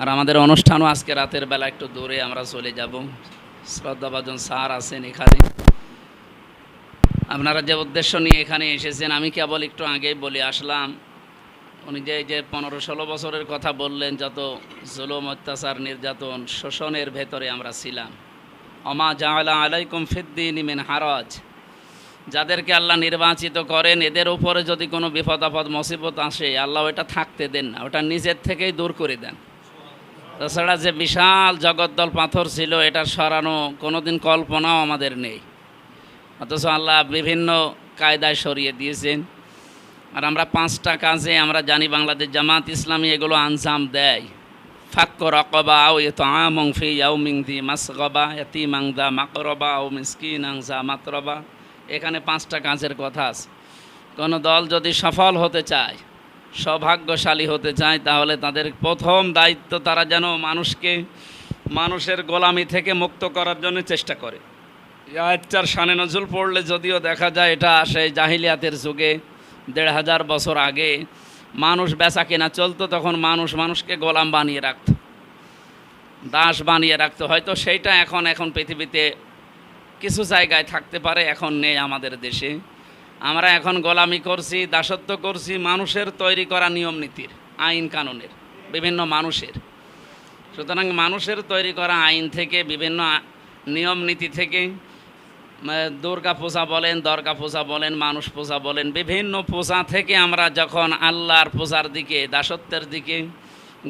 আর আমাদের অনুষ্ঠানও আজকে রাতের বেলা একটু দূরে, আমরা চলে যাব। শ্রদ্ধাভাজন স্যার আছেন এখানে। আপনারা যে উদ্দেশ্য নিয়ে এখানে এসেছেন, আমি কেবল একটু আগেই বলে আসলাম। উনি যে যে পনেরো ষোলো বছরের কথা বললেন, যত জুলুম, অত্যাচার, নির্যাতন, শোষণের ভেতরে আমরা ছিলাম। অমা জাওয়ালা আলাইকুম ফিদ্দিন ইমিন হারাজ। যাদেরকে আল্লাহ নির্বাচিত করেন, এদের উপরে যদি কোনো বিপদ আপদ মুসিবত আসে, আল্লাহ ওটা থাকতে দেন না, ওটা নিজের থেকেই দূর করে দেন। তাছাড়া যে বিশাল জগদ্দল পাথর ছিল এটা সরানো কোনোদিন কল্পনাও আমাদের নেই। অথচ আল্লাহ বিভিন্ন কায়দায় সরিয়ে দিয়েছেন। আর আমরা পাঁচটা কাজে আমরা জানি বাংলাদেশ জামাত ইসলামী এগুলো আঞ্জাম দেয়। ফাক্ক রকবা এ তো আমং ফি আও মিং দি মাসগবা এতি মাংদা মাকরবা আও মিসকিন আংজা মাতরবা। এখানে পাঁচটা কাজের কথা আছে। কোনো দল যদি সফল হতে চায় সৌভাগ্যশালী হতে চায়, তাহলে তাদের প্রথম দায়িত্ব তারা যেন মানুষকে, মানুষের গোলামি থেকে মুক্ত করার জন্য চেষ্টা করে। আয়চার শানে নজুল পড়লে যদিও দেখা যায় এটা আসে জাহিলিয়াতের যুগে, দেড় হাজার বছর আগে মানুষ বেচা কেনা চলতো, তখন মানুষ মানুষকে গোলাম বানিয়ে রাখত। দাস বানিয়ে রাখতো। হয়তো সেইটা এখন এখন পৃথিবীতে কিছু জায়গায় থাকতে পারে, এখন নেই আমাদের দেশে। আমরা এখন গোলামি করছি, দাসত্ব করছি, মানুষের তৈরি করা নিয়ম নীতির, আইন কানুনের, বিভিন্ন মানুষের। সুতরাং মানুষের তৈরি করা আইন থেকে, বিভিন্ন নিয়ম নীতি থেকে দুর্গা পূজা বলেন, দর্গা পূজা বলেন, মানুষ পূজা বলেন, বিভিন্ন পূজা থেকে আমরা যখন আল্লাহর পূজার দিকে, দাসত্বের দিকে,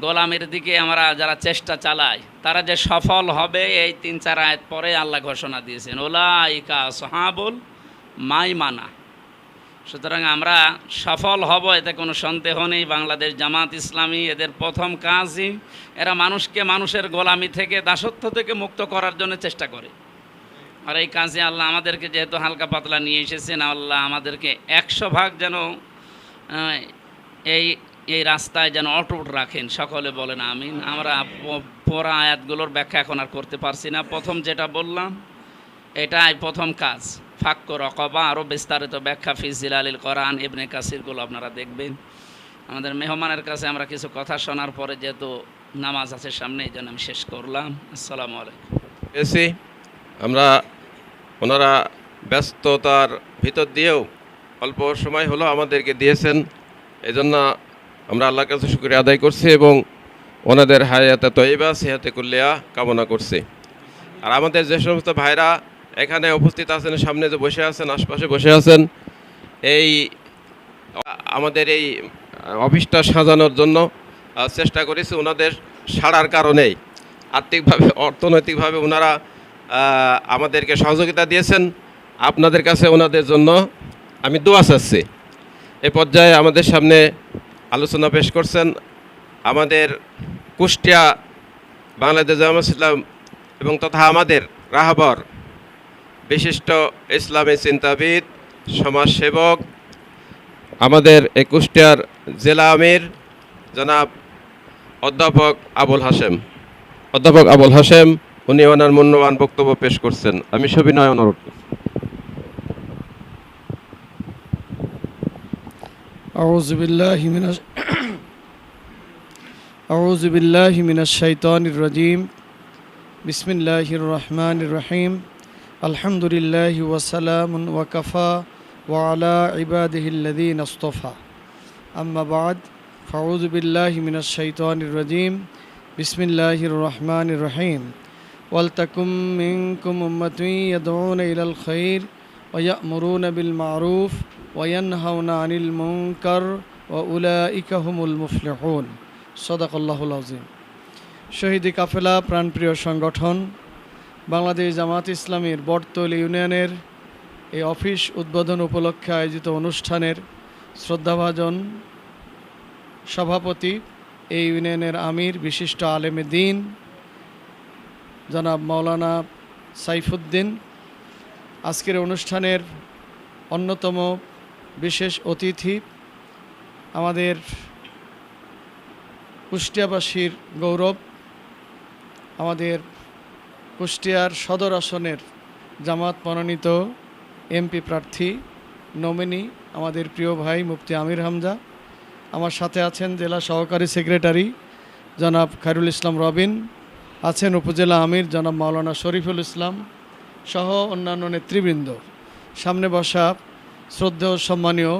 গোলামের দিকে আমরা যারা চেষ্টা চালাই, তারা যে সফল হবে, এই তিন চার আয়াত পরে আল্লাহ ঘোষণা দিয়েছেন ওলাইকা সহাবুল মাই মানা সুতরাং আমরা সফল হব, এতে কোনো সন্দেহ নেই। বাংলাদেশ জামাত ইসলামী, এদের প্রথম কাজই এরা মানুষকে মানুষের গোলামি থেকে, দাসত্ব থেকে মুক্ত করার জন্য চেষ্টা করে। আর এই কাজে আল্লাহ আমাদেরকে যেহেতু হালকা পাতলা নিয়ে এসেছেন, আল্লাহ আমাদেরকে একশো ভাগ যেন এই এই রাস্তায় যেন অটুট রাখেন। সকলে বলেন আমিন। আমরা পড়া আয়াতগুলোর ব্যাখ্যা এখন আর করতে পারছি না। প্রথম যেটা বললাম, এটাই প্রথম কাজ। ফাক্ক রকবা আরও বিস্তারিত ব্যাখ্যা ফিজিল আলীল কোরআন, ইবনে কাসিরগুলো আপনারা দেখবেন। আমাদের মেহমানের কাছে আমরা কিছু কথা শোনার পরে যেহেতু নামাজ আছে সামনে, এই জন্য আমি শেষ করলাম। আসসালামু আলাইকুম। এসি, আমরা ওনারা ব্যস্ততার ভিতর দিয়েও অল্প সময় হলো আমাদেরকে দিয়েছেন। এজন্য আমরা আল্লাহর কাছে শুক্রিয়া আদায় করছি এবং ওনাদের হায়াতে তৈবা সেহাতে কুল্লিয়া কামনা করছি। আর আমাদের যে সমস্ত ভাইরা এখানে উপস্থিত আছেন, সামনে যে বসে আছেন, আশপাশে বসে আছেন, এই আমাদের এই অফিসটা সাজানোর জন্য চেষ্টা করেছি ওনাদের সাড়ার কারণেই। আর্থিকভাবে, অর্থনৈতিকভাবে ওনারা আমাদেরকে সহযোগিতা দিয়েছেন। আপনাদের কাছে ওনাদের জন্য আমি দোয়া চাচ্ছি। এ পর্যায়ে আমাদের সামনে আলোচনা পেশ করছেন আমাদের কুষ্টিয়া বাংলাদেশ জামাত ইসলাম এবং তথা আমাদের রাহবর বিশিষ্ট ইসলামী চিন্তাবিদ সমাজসেবক আমাদের এই কুষ্টিয়ার জেলা আমির জনাব অধ্যাপক আবুল হাসেম অধ্যাপক আবুল হাসেম উনি ওনার মূল্যবান বক্তব্য পেশ করছেন আমি সবিনয় অনুরোধ করছি। أعوذ بالله من الش- أعوذ بالله من الشيطان الرجيم بسم الله الرحمن الرحيم الحمد لله وسلام وكفى وعلى عباده الذين اصطفى أما بعد فأعوذ بالله من الشيطان الرجيم بسم الله الرحمن الرحيم ولتكن منكم أمة يدعون إلى الخير ويأمرون بالمعروف وينهون عن المنكر وأولئك هم المفلحون صدق الله العظيم শহীদি কাফেলা প্রাণপ্রিয় সংগঠন বাংলাদেশ জামাত ইসলামীর বটতল ইউনিয়নের এই অফিস উদ্বোধন উপলক্ষে আয়োজিত অনুষ্ঠানের শ্রদ্ধাভাজন সভাপতি এই ইউনিয়নের আমির বিশিষ্ট আলেমে দিন, জনাব মাওলানা সাইফুদ্দিন। আজকের অনুষ্ঠানের অন্যতম বিশেষ অতিথি আমাদের কুষ্টিয়াবাসীর গৌরব, আমাদের কুষ্টিয়ার সদর আসনের জামাত মনোনীত এমপি প্রার্থী, নমিনি আমাদের প্রিয় ভাই মুফতি আমির হামজা। আমার সাথে আছেন জেলা সহকারী সেক্রেটারি জনাব খায়রুল ইসলাম রবিন, আছেন উপজেলা আমির জনাব মাওলানা শরীফুল ইসলাম সহ অন্যান্য নেতৃবৃন্দ। সামনে বসা শ্রদ্ধেয় সম্মানীয়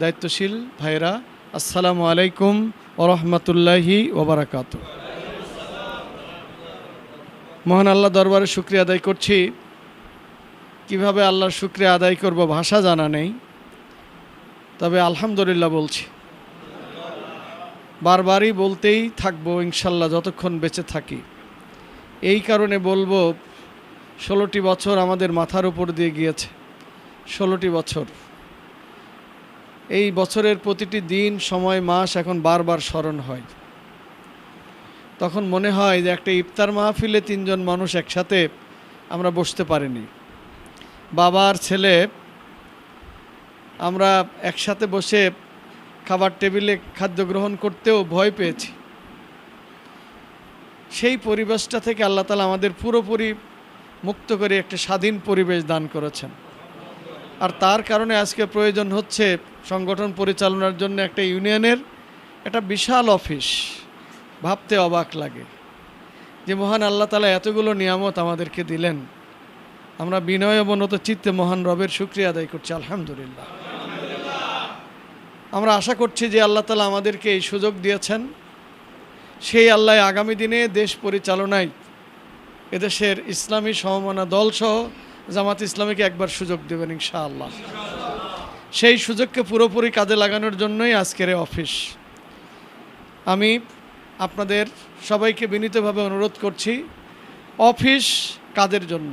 দায়িত্বশীল ভাইরা আসসালামু আলাইকুম ওরহমতুল্লাহি ওবরাকাত মহান আল্লাহ দরবারে শুক্রিয়া আদায় করছি। কীভাবে আল্লাহর শুক্রিয়া আদায় করব ভাষা জানা নেই। তবে আলহামদুলিল্লাহ বলছি। বারবারই বলতেই থাকব ইনশাল্লাহ যতক্ষণ বেঁচে থাকি। এই কারণে বলব, ষোলোটি বছর আমাদের মাথার উপর দিয়ে গিয়েছে। ষোলোটি বছর। এই বছরের প্রতিটি দিন, সময়, মাস এখন বারবার স্মরণ হয়। তখন মনে হয় যে একটা ইফতার মাহফিলে তিনজন মানুষ একসাথে আমরা বসতে পারিনি। বাবার ছেলে, আমরা একসাথে বসে খাবার টেবিলে খাদ্য গ্রহণ করতেও ভয় পেয়েছি। সেই পরিবেশটা থেকে আল্লাহ তালা আমাদের পুরোপুরি মুক্ত করে একটা স্বাধীন পরিবেশ দান করেছেন। আর তার কারণে আজকে প্রয়োজন হচ্ছে সংগঠন পরিচালনার জন্য একটা ইউনিয়নের একটা বিশাল অফিস। ভাবতে অবাক লাগে যে মহান আল্লাহ তালা এতগুলো নিয়ামত আমাদেরকে দিলেন। আমরা বিনয় অবনত চিত্তে মহান রবের শুক্রিয়া আদায় করছি, আলহামদুলিল্লাহ। আমরা আশা করছি যে আল্লাহ তালা আমাদেরকে এই সুযোগ দিয়েছেন। সেই আল্লাহ আগামী দিনে দেশ পরিচালনায় এদেশের ইসলামী সমমানা দলসহ জামাত ইসলামীকে একবার সুযোগ দেবেন, ইনশাআল্লাহ। সেই সুযোগকে পুরোপুরি কাজে লাগানোর জন্যই আজকের অফিস। আমি আপনাদের সবাইকে বিনীতভাবে অনুরোধ করছি, অফিস কাদের জন্য?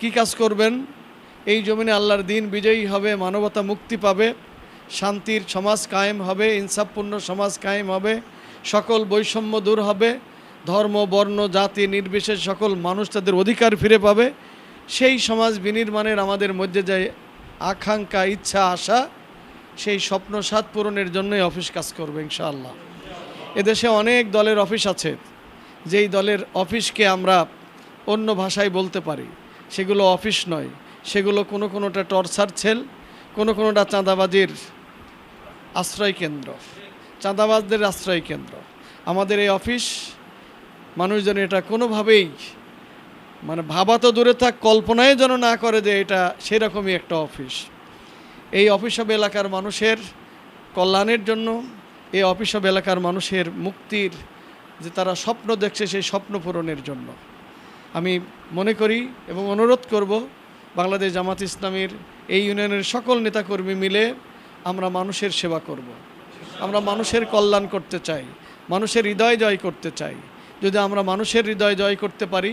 কি কাজ করবেন? এই জমিনে আল্লাহর দিন বিজয়ী হবে, মানবতা মুক্তি পাবে, শান্তির সমাজ কায়েম হবে, ইনসাফপূর্ণ সমাজ কায়েম হবে, সকল বৈষম্য দূর হবে, ধর্ম, বর্ণ, জাতি, নির্বিশেষ সকল মানুষ তাদের অধিকার ফিরে পাবে। সেই সমাজ বিনির্মাণের আমাদের মধ্যে যে আকাঙ্ক্ষা, ইচ্ছা, আশা, সেই স্বপ্ন সাত পূরণের জন্যই অফিস কাজ করবে, ইনশাআল্লাহ। এদেশে অনেক দলের অফিস আছে, যেই দলের অফিসকে আমরা অন্য ভাষায় বলতে পারি। সেগুলো অফিস নয়, সেগুলো কোনো কোনোটা টর্চার সেল, কোনো কোনোটা চাঁদাবাজির আশ্রয় কেন্দ্র। চাঁদাবাজদের আশ্রয় কেন্দ্র। আমাদের এই অফিস, মানুষজন এটা কোনোভাবেই মানে ভাবা তো দূরে থাক কল্পনায় যেন না করে যে এটা সেরকমই একটা অফিস। এই অফিস অব এলাকার মানুষের কল্যাণের জন্য এই অফিসব এলাকার মানুষের মুক্তির যে তারা স্বপ্ন দেখছে সেই স্বপ্ন পূরণের জন্য। আমি মনে করি এবং অনুরোধ করব বাংলাদেশ জামাত ইসলামীর এই ইউনিয়নের সকল নেতাকর্মী মিলে আমরা মানুষের সেবা করব। আমরা মানুষের কল্যাণ করতে চাই, মানুষের হৃদয় জয় করতে চাই। যদি আমরা মানুষের হৃদয় জয় করতে পারি,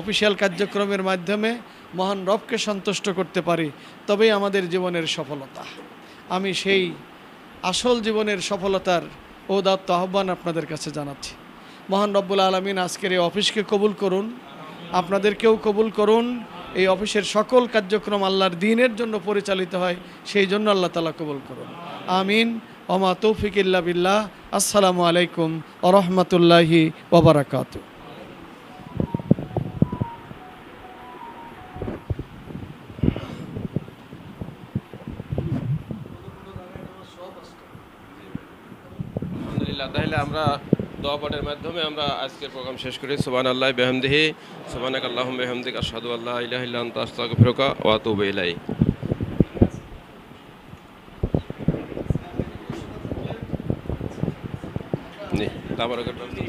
অফিসিয়াল কার্যক্রমের মাধ্যমে মহান রবকে সন্তুষ্ট করতে পারি, তবেই আমাদের জীবনের সফলতা। আমি সেই আসল জীবনের সফলতার ও দাত্ত আহ্বান আপনাদের কাছে জানাচ্ছি। মহান রব্বুল আলমিন আজকের এই অফিসকে কবুল করুন। আপনাদেরকেও কবুল করুন। এই অফিসের সকল কার্যক্রম আল্লাহর দিনের জন্য পরিচালিত হয়, সেই জন্য আল্লাহ তালা কবুল করুন। আমিন। ওমা তৌফিক ইল্লা বিল্লাহ। আসসালামু আলাইকুম ওরহমতুল্লাহি ওবরাকাতু আলহামদুলিল্লাহ। তাহলে আমরা দোয়া পাঠের মাধ্যমে আমরা আজকের প্রোগ্রাম শেষ করি। সুবান আল্লাহ বেহমদিহি। সুবানাক আল্লাহ বেহমদিক আসাদু আল্লাহ ইলাহ ইল্লা আনতা আস্তাগফিরুকা ওয়া ইলাই তাবারাকাল্লাহ